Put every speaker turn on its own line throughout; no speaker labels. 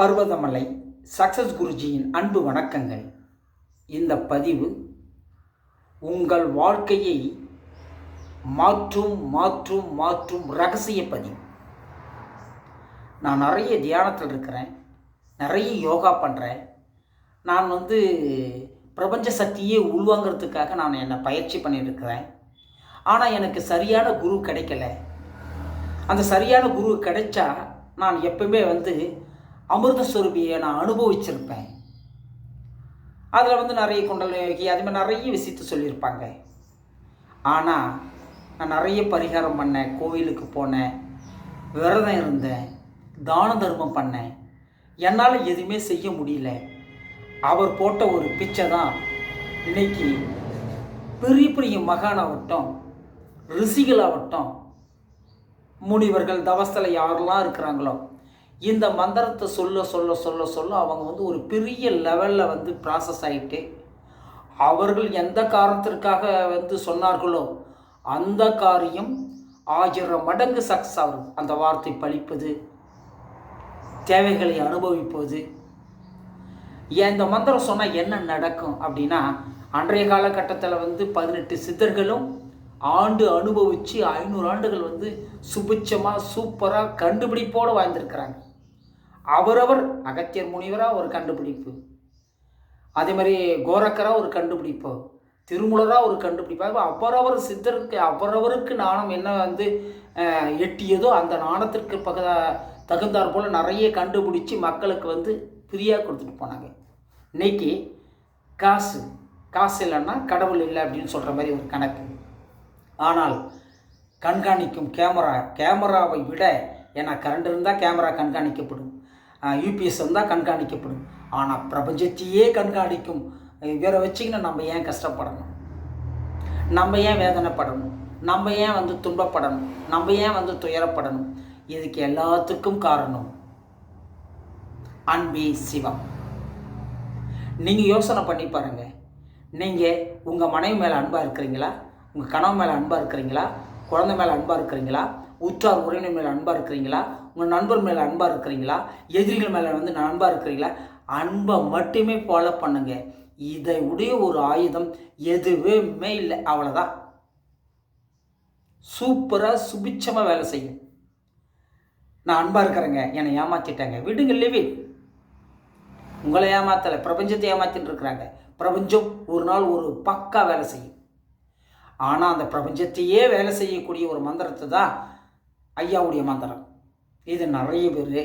Parvathamalai success குருஜியின் அன்பு வணக்கங்கள். இந்த பதிவு உங்கள் வாழ்க்கையை மாற்றும் மாற்றும் மாற்றும் ரகசிய பதிவு. நான் நிறைய தியானத்தில் இருக்கிறேன் நிறைய யோகா பண்ணுறேன் நான் வந்து பிரபஞ்ச சக்தியே உள்வாங்கிறதுக்காக நான் என்னை பயிற்சி பண்ணியிருக்கிறேன். ஆனால் எனக்கு சரியான குரு கிடைக்கல. அந்த சரியான குரு கிடைச்சா நான் எப்பவுமே வந்து அமிர்தஸ்வரூபியை நான் அனுபவிச்சிருப்பேன். அதில் வந்து நிறைய குண்டல் யோகி அது மாதிரி நிறைய விஷயத்த சொல்லியிருப்பாங்க. ஆனால் நான் நிறைய பரிகாரம் பண்ணேன் கோவிலுக்கு போனேன் விரதம் இருந்தேன் தான தர்மம் பண்ணேன். என்னால் எதுவுமே செய்ய முடியல. அவர் போட்ட ஒரு பிச்சை தான் இன்னைக்கு பெரிய பெரிய மகானாகட்டும் ரிஷிகளாகட்டும் முனிவர்கள் தவஸ்தலை யாரெல்லாம் இருக்கிறாங்களோ இந்த மந்திரத்தை சொல்ல சொல்ல சொல்ல சொல்ல அவங்க வந்து ஒரு பெரிய லெவலில் வந்து ப்ராசஸ் ஆகிட்டு அவர்கள் எந்த காரணத்திற்காக வந்து சொன்னார்களோ அந்த காரியம் ஆயிரம் மடங்கு சக்ஸஸ் ஆகும். அந்த வார்த்தை பழிப்பது தேவைகளை அனுபவிப்பது. ஏன் இந்த மந்திரம் சொன்னால் என்ன நடக்கும் அப்படின்னா அன்றைய காலகட்டத்தில் வந்து பதினெட்டு சித்தர்களும் ஆண்டு அனுபவித்து ஐநூறு ஆண்டுகள் வந்து சுபிச்சமாக சூப்பராக கண்டுபிடிப்போடு வாழ்ந்திருக்கிறாங்க. அவரவர் அகத்தியர் முனிவராக ஒரு கண்டுபிடிப்பு. அதே மாதிரி கோரக்கராக ஒரு கண்டுபிடிப்பு. திருமுலராக ஒரு கண்டுபிடிப்பாக அவரவர் சித்தருக்கு அவரவருக்கு நாணம் என்ன வந்து எட்டியதோ அந்த நாணத்திற்கு பக தகுந்தாற் போல் நிறைய கண்டுபிடிச்சி மக்களுக்கு வந்து ஃப்ரீயாக கொடுத்துட்டு போனாங்க. இன்னைக்கு காசு காசு இல்லைன்னா கடவுள் இல்லை அப்படின்னு சொல்கிற மாதிரி ஒரு கணக்கு. ஆனால் கண்காணிக்கும் கேமரா கேமராவை விட ஏன்னா கரண்ட் இருந்தால் கேமரா கண்காணிக்கப்படும். யூபிஎஸ் தான் கண்காணிக்கப்படும். ஆனால் பிரபஞ்சத்தையே கண்காணிக்கும். இவரை வச்சிங்கன்னா நம்ம ஏன் கஷ்டப்படணும்? நம்ம ஏன் வேதனைப்படணும்? நம்ம ஏன் வந்து துன்பப்படணும்? நம்ம ஏன் வந்து துயரப்படணும்? இதுக்கு எல்லாத்துக்கும் காரணம் அன்பே சிவம். நீங்கள் யோசனை பண்ணி பாருங்கள் நீங்கள் உங்கள் மனைவி மேலே அன்பாக இருக்கிறீங்களா? உங்கள் கணவன் மேலே அன்பாக இருக்கிறீங்களா? குழந்தை மேலே அன்பாக இருக்கிறீங்களா? உற்றார் உறவினர் மேலே அன்பாக இருக்கிறீங்களா? உங்கள் நண்பர் மேலே அன்பாக இருக்கிறீங்களா? எதிரிகள் மேலே வந்து அன்பாக இருக்கிறீங்களா? அன்பை மட்டுமே ஃபாலோ பண்ணுங்க. இதை உடைய ஒரு ஆயுதம் எதுவுமே இல்லை. அவ்வளோதான் சூப்பராக சுபிச்சமாக வேலை செய்யும். நான் அன்பாக இருக்கிறேங்க. என்னை ஏமாற்றிட்டாங்க விடுங்க லிவி உங்களை ஏமாத்தலை. பிரபஞ்சத்தை ஏமாத்தின்னு இருக்கிறாங்க. பிரபஞ்சம் ஒரு நாள் ஒரு பக்கா வேலை செய்யும். ஆனால் அந்த பிரபஞ்சத்தையே வேலை செய்யக்கூடிய ஒரு மந்திரத்தை தான் ஐயாவுடைய மந்திரம். இது நிறைய பேர்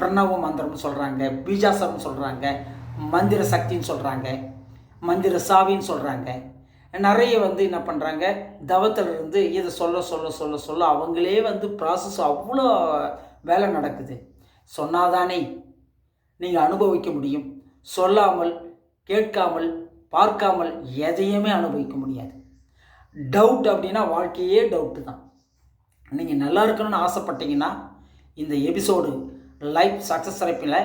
பிரணவ மந்திரம்னு சொல்கிறாங்க பீஜாசரம்னு சொல்கிறாங்க மந்திர சக்தின்னு சொல்கிறாங்க மந்திர சாவின்னு சொல்கிறாங்க நிறைய வந்து என்ன பண்ணுறாங்க தவத்தில் இருந்து இதை சொல்ல சொல்ல சொல்ல சொல்ல அவங்களே வந்து ப்ராசஸ் அவ்வளோ வேலை நடக்குது. சொன்னாதானே நீங்கள் அனுபவிக்க முடியும். சொல்லாமல் கேட்காமல் பார்க்காமல் எதையுமே அனுபவிக்க முடியாது. டவுட் அப்படின்னா வாழ்க்கையே டவுட்டு தான். நீங்கள் நல்லா இருக்கணும்னு ஆசைப்பட்டீங்கன்னா இந்த எபிசோடு லைஃப் சக்ஸஸ் தரப்பில்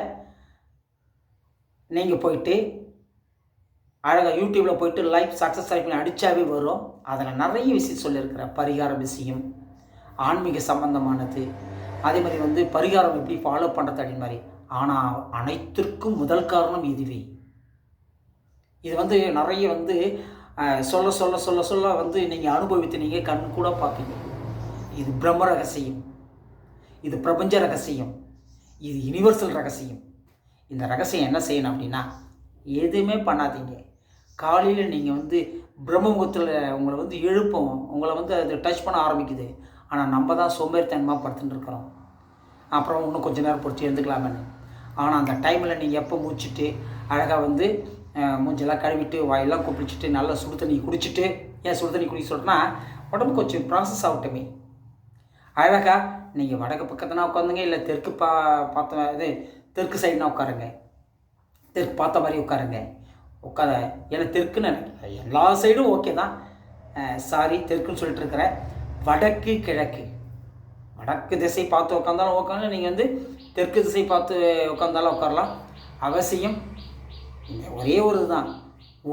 நீங்கள் போயிட்டு அழகாக யூடியூப்பில் போயிட்டு லைஃப் சக்ஸஸ் தரப்பில் அடித்தாவே வரும். அதில் நிறைய விஷயம் சொல்லியிருக்கிறேன் பரிகார விஷயம் ஆன்மீக சம்பந்தமானது அதே மாதிரி வந்து பரிகாரம் எப்படி ஃபாலோ பண்ணுறது அப்படின்னு மாதிரி. ஆனால் அனைத்திற்கும் முதல் காரணம் இதுவே. இது வந்து நிறைய வந்து சொல்ல சொல்ல சொல்ல சொல்ல வந்து நீங்கள் அனுபவித்து நீங்கள் கண் கூட பார்ப்பீங்க. இது பிரம்ம ரகசியம். இது பிரபஞ்ச ரகசியம். இது யுனிவர்சல் ரகசியம். இந்த ரகசியம் என்ன செய்யணும் அப்படின்னா எதுவுமே பண்ணாதீங்க. காலையில் நீங்கள் வந்து பிரம்மமுகத்தில் உங்களை வந்து எழுப்பும். உங்களை வந்து அது டச் பண்ண ஆரம்பிக்குது. ஆனால் நம்ம தான் சோம்பேறித்தனமாக படுத்துட்டு இருக்கிறோம். அப்புறம் இன்னும் கொஞ்சம் நேரம் பொறுத்து எழுந்துக்கலாமேன்னு. ஆனால் அந்த டைமில் நீங்கள் எப்போ மூச்சுட்டு அழகாக வந்து மூஞ்செல்லாம் கழுவிட்டு வாயெல்லாம் குப்பிச்சிட்டு நல்லா சுடு தண்ணி குடிச்சிட்டு ஏன் சுடு தண்ணி குடிக்க சொல்கிறேன்னா உடம்பு கொஞ்சம் ப்ராசஸ் ஆகட்டுமே. அழகாக நீங்கள் வடக்கு பக்கத்துனா உட்காந்துங்க இல்லை தெற்கு பா பார்த்த இது தெற்கு சைடுனா உட்காருங்க. தெற்கு பார்த்த மாதிரி உட்காருங்க. உட்கார ஏன்னா தெற்குன்னு எல்லா சைடும் ஓகே தான். சாரி தெற்குன்னு சொல்லிட்டு இருக்கிறேன். வடக்கு கிழக்கு. வடக்கு திசை பார்த்து உட்காந்தாலும் உட்காந்து நீங்கள் வந்து தெற்கு திசை பார்த்து உட்காந்தாலும் உட்காரலாம். அவசியம் ஒரே ஒரு தான்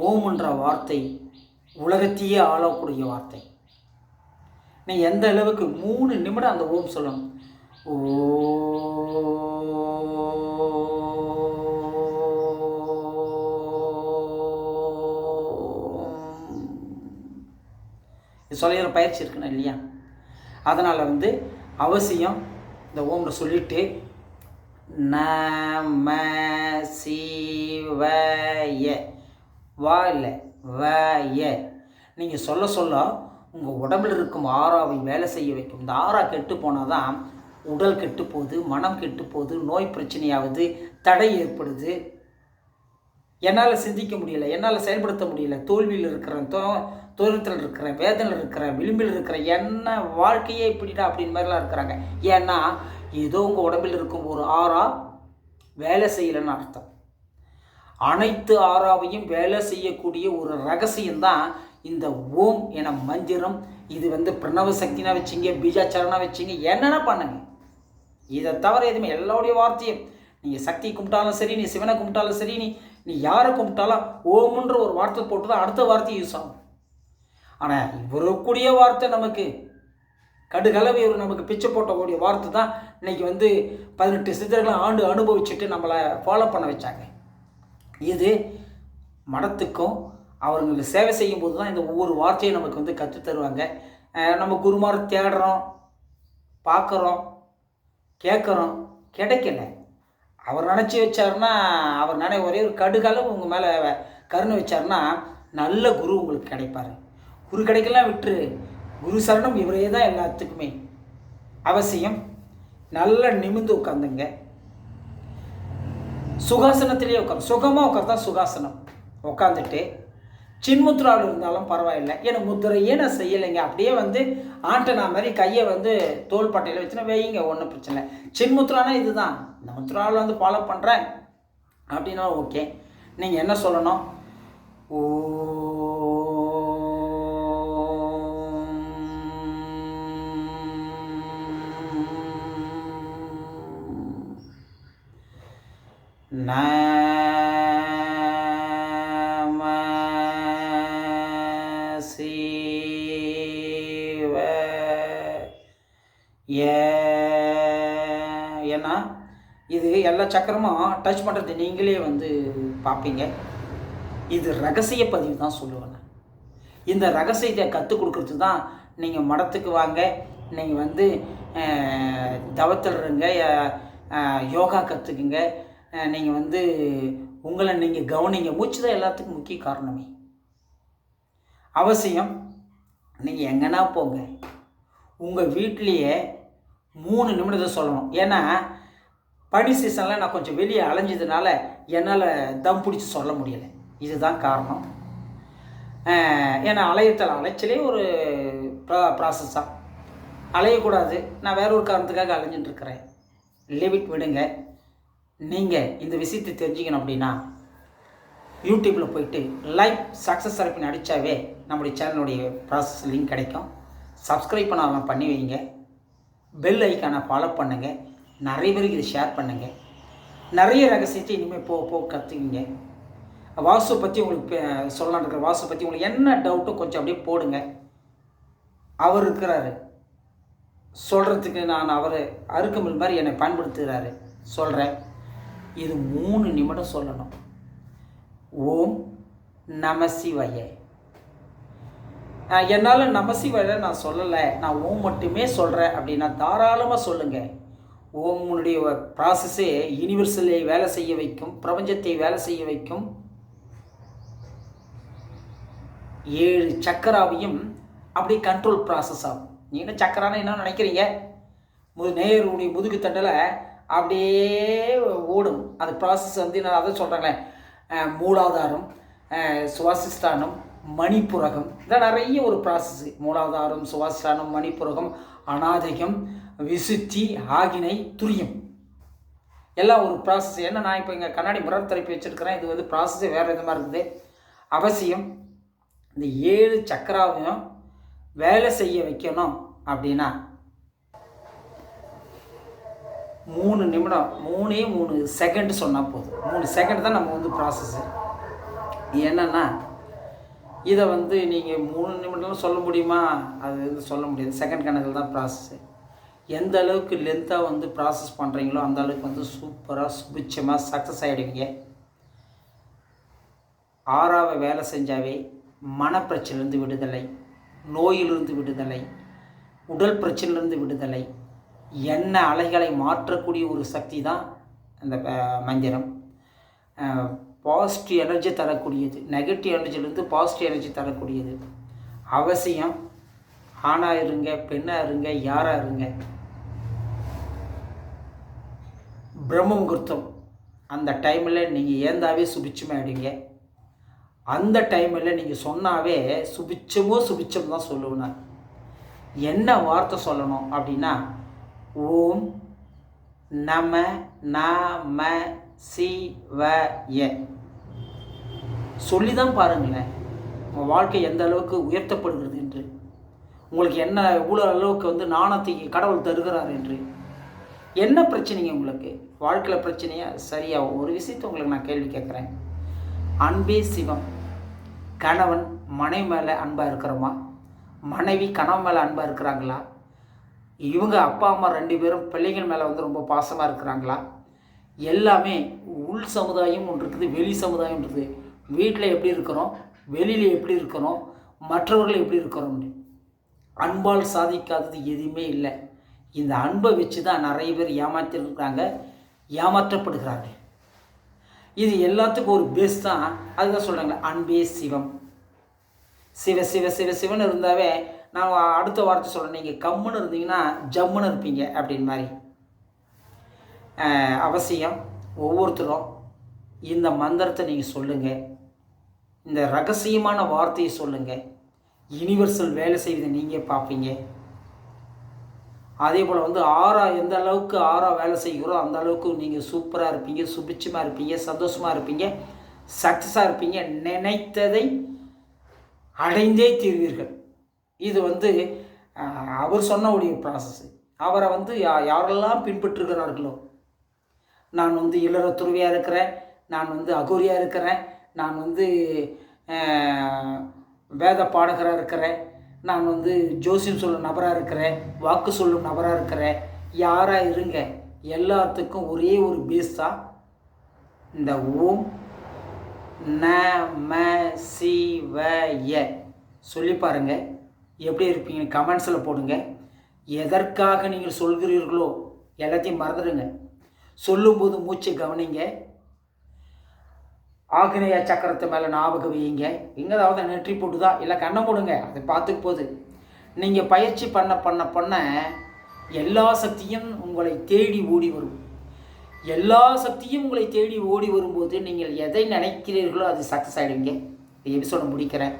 ஓம்ன்ற வார்த்தை உலகத்தையே ஆளக்கூடிய வார்த்தை. நீ எந்த அளவுக்கு மூணு நிமிடம் அந்த ஓம் சொல்லணும்? ஓ சொல்லிடுற பயிற்சி இருக்குண்ணா இல்லையா? அதனால் வந்து அவசியம் இந்த ஓம்ல சொல்லிட்டு நம சிவய வா இல்லை வய நீங்கள் சொல்ல சொல்ல உங்கள் உடம்பில் இருக்கும் ஆறாவை வேலை செய்ய வைக்கும். இந்த ஆறா கெட்டு போனால் தான் உடல் கெட்டு போகுது மனம் கெட்டு போகுது நோய் பிரச்சனையாவது தடை ஏற்படுது. என்னால் சிந்திக்க முடியல என்னால் செயல்படுத்த முடியல. தோல்வியில் இருக்கிறேன் தோ துயரத்தில் இருக்கிறேன் வேதனையில் இருக்கிறேன் விளிம்பில் இருக்கிறேன். என்ன வாழ்க்கையே இப்படிடா அப்படின்னு மாதிரிலாம் இருக்கிறாங்க. ஏன்னா ஏதோ உங்கள் உடம்பில் இருக்கும் ஒரு ஆறா வேலை செய்யலைன்னு அர்த்தம். அனைத்து ஆறாவையும் வேலை செய்யக்கூடிய ஒரு ரகசியம்தான் இந்த ஓம் என மந்திரம் இது வந்து பிரணவ சக்தினா வச்சிங்க பீஜாச்சரணா வச்சிங்க என்னென்ன பண்ணுங்க? இதை தவிர எதுவுமே எல்லாருடைய வார்த்தையும். நீங்கள் சக்தி கும்பிட்டாலும் சரி நீ சிவனை கும்பிட்டாலும் சரி நீ நீ யாரை கும்பிட்டாலும் ஓம்ன்ற ஒரு வார்த்தை போட்டு தான் அடுத்த வார்த்தை யூஸ் ஆகும். ஆனால் இவருக்கூடிய வார்த்தை நமக்கு கடுகளவு இவர் நமக்கு பிச்சை போட்டக்கூடிய வார்த்தை தான் இன்னைக்கு வந்து பதினெட்டு சித்தர்களை ஆண்டு அனுபவிச்சுட்டு நம்மளை ஃபாலோ பண்ண வச்சாங்க. இது மடத்துக்கும் அவர்களுக்கு சேவை செய்யும் போது தான் இந்த ஒவ்வொரு வார்த்தையும் நமக்கு வந்து கற்றுத் தருவாங்க. நம்ம குருமார் தேடுறோம் பார்க்குறோம் கேட்குறோம் கிடைக்கல. அவர் நினச்சி வச்சாருன்னா அவர் நினை ஒரே ஒரு கடுகளவு உங்கள் மேலே கருணை வச்சாருன்னா நல்ல குரு உங்களுக்கு கிடைப்பாரு. குரு கிடைக்கலாம் விட்டுரு. குரு சரணம் இவரே தான் எல்லாத்துக்குமே. அவசியம் நல்லா நிமிந்து உட்காந்துங்க சுகாசனத்திலேயே உட்காந்து சுகமாக உட்கார்ந்தா சுகாசனம். உட்காந்துட்டு சின்முத்ராவில் இருந்தாலும் பரவாயில்லை. ஏன்னா முத்திரையே நான் செய்யலைங்க? அப்படியே வந்து ஆண்டனா மாதிரி கையை வந்து தோல் பட்டையில் வச்சுன்னா வைங்க ஒன்றும் பிரச்சனை இல்லை. சின்முத்ரானா இதுதான். இந்த முத்ராவில் வந்து ஃபாலோ பண்ணுறேன் அப்படின்னா ஓகே. நீங்கள் என்ன சொல்லணும்? ஓ நான் இது எல்லா சக்கரமும் டச் பண்ணுறது நீங்களே வந்து பார்ப்பீங்க. இது ரகசிய பதிவு தான் சொல்லுவேன் இந்த ரகசியத்தை கற்றுக் கொடுக்குறது தான் நீங்கள் மடத்துக்கு வாங்க நீங்கள் வந்து அஹ், தவத்தில் இருங்க யோகா கற்றுக்குங்க நீங்கள் வந்து உங்களை நீங்கள் கவனிங்க. மூச்சு தான் எல்லாத்துக்கும் முக்கிய காரணமே. அவசியம் நீங்கள் எங்கன்னா போங்க. உங்கள் வீட்லேயே மூணு நிமிடத்தை சொல்லணும். ஏன்னா பனி சீசனில் நான் கொஞ்சம் வெளியே அலைஞ்சதுனால என்னால் தம் பிடிச்சி சொல்ல முடியலை. இதுதான் காரணம். ஏன்னா அலையத்தில் அலைச்சலே ஒரு ப்ரா ப்ராசஸ் தான் அலையக்கூடாது. நான் வேற ஒரு காரணத்துக்காக அலைஞ்சிட்டுருக்கிறேன் லிமிட் விடுங்க. நீங்கள் இந்த விஷயத்தை தெரிஞ்சுக்கணும் அப்படின்னா யூடியூப்பில் போயிட்டு லைவ் சக்ஸஸ் தரப்பின் அடித்தாவே நம்முடைய சேனலுடைய ப்ராசஸ் லிங்க் கிடைக்கும். சப்ஸ்கிரைப் பண்ணாமல் பண்ணி வைங்க. பெல் ஐக்கானை ஃபாலோ பண்ணுங்கள் நிறைய பேருக்கு இதை ஷேர் பண்ணுங்கள் நிறைய ரகசியத்தை இனிமேல் போக போக கற்றுக்குங்க வாசு பற்றி உங்களுக்கு சொல்லலான் இருக்கிற வாசு பற்றி உங்களுக்கு என்ன டவுட்டும் கொஞ்சம் அப்படியே போடுங்க. அவர் இருக்கிறாரு. சொல்கிறதுக்கு நான் அவர் அறுக்கமில் மாதிரி என்னை பயன்படுத்துகிறாரு. சொல்கிறேன் இது மூணு நிமிடம் சொல்லணும். ஓம் நமசிவய என்னால் நமசிவய நான் சொல்லலை. நான் ஓம் மட்டுமே சொல்கிறேன் அப்படின்னா தாராளமாக சொல்லுங்கள் ஓம் உன்னுடைய ப்ராசஸே யூனிவர்சலை வேலை செய்ய வைக்கும் பிரபஞ்சத்தை வேலை செய்ய வைக்கும். ஏழு சக்கராவையும் அப்படி கண்ட்ரோல் ப்ராசஸ் ஆகும். நீங்கள் சக்கரான என்ன நினைக்கிறீங்க? முது நேருடைய முதுகு தண்டில் அப்படியே ஓடும். அந்த ப்ராசஸ் வந்து நான் அதை சொல்கிறேங்களே மூலாதாரம் சுவாசிஸ்தானம் மணிப்புரகம். இதான் நிறைய ஒரு ப்ராசஸ் மூலாதாரம் சுவாசிஸ்தானம் மணிப்புரகம் அநாதிகம் விசுத்தி ஆகினை துரியம். எல்லாம் ஒரு ப்ராசஸ் ஏன்னா நான் இப்போ இங்கே கண்ணாடி மிரர் தலைப்பு வச்சுருக்கிறேன். இது வந்து ப்ராசஸே வேறு விதமாக இருக்குது. அவசியம் இந்த ஏழு சக்கராவையும் வேலை செய்ய வைக்கணும் அப்படின்னா மூணு நிமிடம் மூணே மூணு செகண்ட் சொன்னால் போதும். மூணு செகண்ட் தான் நம்ம வந்து ப்ராசஸ்ஸு என்னென்னா இதை வந்து நீங்கள் மூணு நிமிடம்லாம் சொல்ல முடியுமா? அது வந்து சொல்ல முடியாது. செகண்ட் கணக்கில் தான் ப்ராசஸ்ஸு எந்த அளவுக்கு லென்த்தாக வந்து ப்ராசஸ் பண்ணுறீங்களோ அந்த அளவுக்கு வந்து சூப்பராக சுபிச்சமாக சக்ஸஸ் ஆகிடுவீங்க ஆறாவ வேலை செஞ்சாவே மனப்பிரச்சனைலேருந்து விடுதலை நோயிலிருந்து விடுதலை உடல் பிரச்சனையிலிருந்து விடுதலை எண்ண அலைகளை மாற்றக்கூடிய ஒரு சக்தி தான் அந்த மந்திரம். பாசிட்டிவ் எனர்ஜி தரக்கூடியது நெகட்டிவ் எனர்ஜிலேருந்து பாசிட்டிவ் எனர்ஜி தரக்கூடியது. அவசியம் ஆணாக இருங்க பெண்ணாக இருங்க யாராக இருங்க? பிரம்ம முகூர்த்தம் அந்த டைமில் நீங்கள் ஏந்தாவே சுபிச்சமாயிடுங்க அந்த டைமில் நீங்கள் சொன்னாவே சுபிச்சமோ சுபிச்சம் தான் சொல்லுவேன் நான். என்ன வார்த்தை சொல்லணும் அப்படின்னா ஓம் நம நம சிவய சொல்லி தான் பாருங்களேன். உங்கள் வாழ்க்கை எந்த அளவுக்கு உயர்த்தப்படுகிறது என்று உங்களுக்கு என்ன இவ்வளோ அளவுக்கு வந்து நாணத்தை கடவுள் தருகிறார் என்று? என்ன பிரச்சனைங்க உங்களுக்கு? வாழ்க்கையில் பிரச்சனையாக சரியாகும் ஒரு விஷயத்தை உங்களுக்கு நான் கேள்வி கேட்குறேன். அன்பே சிவம். கணவன் மனைவி மேலே அன்பாக இருக்கிறோமா? மனைவி கணவன் மேலே அன்பாக இருக்கிறாங்களா? இவங்க அப்பா அம்மா ரெண்டு பேரும் பிள்ளைகள் மேலே வந்து ரொம்ப பாசமாக இருக்கிறாங்களா? எல்லாமே உள் சமுதாயம் ஒன்று இருக்குது வெளி சமுதாயம் இருக்குது. வீட்டில் எப்படி இருக்கிறோம்? வெளியில் எப்படி இருக்கிறோம்? மற்றவர்கள் எப்படி இருக்கிறோம்? அன்பால் சாதிக்காதது எதுவுமே இல்லை. இந்த அன்பை வச்சு தான் நிறைய பேர் ஏமாற்றிருக்கிறாங்க ஏமாற்றப்படுகிறாங்க. இது எல்லாத்துக்கும் ஒரு பேஸ் தான். அதுதான் சொல்கிறாங்க அன்பே சிவம். சிவ சிவ சிவ சிவன் இருந்தாவே நான் அடுத்த வார்த்தை சொல்கிறேன் நீங்கள் கம்முன்னு இருந்தீங்கன்னா ஜம்முன்னு இருப்பீங்க அப்படின்னு மாதிரி. அவசியம் ஒவ்வொருத்தரும் இந்த மந்திரத்தை நீங்கள் சொல்லுங்கள் இந்த ரகசியமான வார்த்தையை சொல்லுங்கள் யுனிவர்சல் வேலை செய்வதை நீங்கள் பார்ப்பீங்க. அதே போல் வந்து ஆறா எந்த அளவுக்கு ஆறா வேலை செய்கிறோ அந்த அளவுக்கு நீங்கள் சூப்பராக இருப்பீங்க சுபிட்சமாக இருப்பீங்க சந்தோஷமாக இருப்பீங்க சக்ஸஸாக இருப்பீங்க நினைத்ததை அடைந்தே தீர்வீர்கள். இது வந்து அவர் சொன்ன ஒரு ப்ராசஸ் அவரை வந்து யா யாரெல்லாம் பின்பற்றுகிறார்களோ நான் வந்து இளர துறவியாக இருக்கிறேன் நான் வந்து அகோரியாக இருக்கிறேன் நான் வந்து வேத பாடகராக இருக்கிறேன். நான் வந்து ஜோசியம் சொல்லும் நபராக இருக்கிறேன். வாக்கு சொல்லும் நபராக இருக்கிறேன். யாராக இருங்க. எல்லாத்துக்கும் ஒரே ஒரு பேஸ் தான் இந்த ஓம் நம சிவய சொல்லி பாருங்கள் எப்படி இருப்பீங்க கமெண்ட்ஸில் போடுங்க. எதற்காக நீங்கள் சொல்கிறீர்களோ எல்லாத்தையும் மறந்துடுங்க. சொல்லும்போது மூச்சை கவனிங்க. ஆக்னேய சக்கரத்து மேலே ஞாபகம் வையுங்க எங்கேயாவது நெற்றி போட்டுதா? இல்லை கண்ணை மூடுங்க அதை பார்த்துக்கு போகுது நீங்கள் பயிற்சி பண்ண பண்ண பண்ண எல்லா சக்தியும் உங்களை தேடி ஓடி வரும். எல்லா சக்தியும் உங்களை தேடி ஓடி வரும்போது நீங்கள் எதை நினைக்கிறீர்களோ அது சக்ஸஸ் ஆகிடுவீங்க இந்த எபிசோட முடிக்கிறேன்.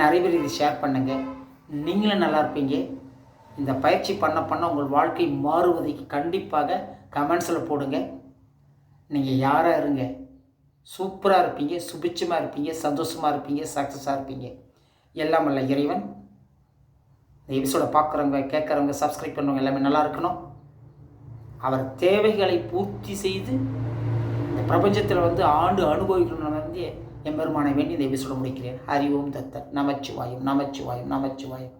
நிறைய பேர் இதை ஷேர் பண்ணுங்கள் நீங்களும் நல்லா இருப்பீங்க. இந்த பயிற்சி பண்ண பண்ண உங்கள் வாழ்க்கை மாறுவதை கண்டிப்பாக கமெண்ட்ஸில் போடுங்க. நீங்கள் யாராக இருங்க. சூப்பராக இருப்பீங்க சுபிச்சமாக இருப்பீங்க சந்தோஷமாக இருப்பீங்க சக்ஸஸாக இருப்பீங்க. எல்லாம் அல்ல இறைவன். இந்த எபிசோடை பார்க்குறவங்க கேட்குறவங்க சப்ஸ்கிரைப் பண்ணுறவங்க எல்லாமே நல்லா இருக்கணும். அவர் தேவைகளை பூர்த்தி செய்து இந்த பிரபஞ்சத்தில் வந்து ஆண்டு அனுபவிக்கணும் வந்து எம்பெருமானை வேண்டி இந்த எபிசோட முடிக்கிறேன். ஹரி ஓம் தத்த நமச்சிவாயும் நமச்சிவாயும் நமச்சிவாயம்.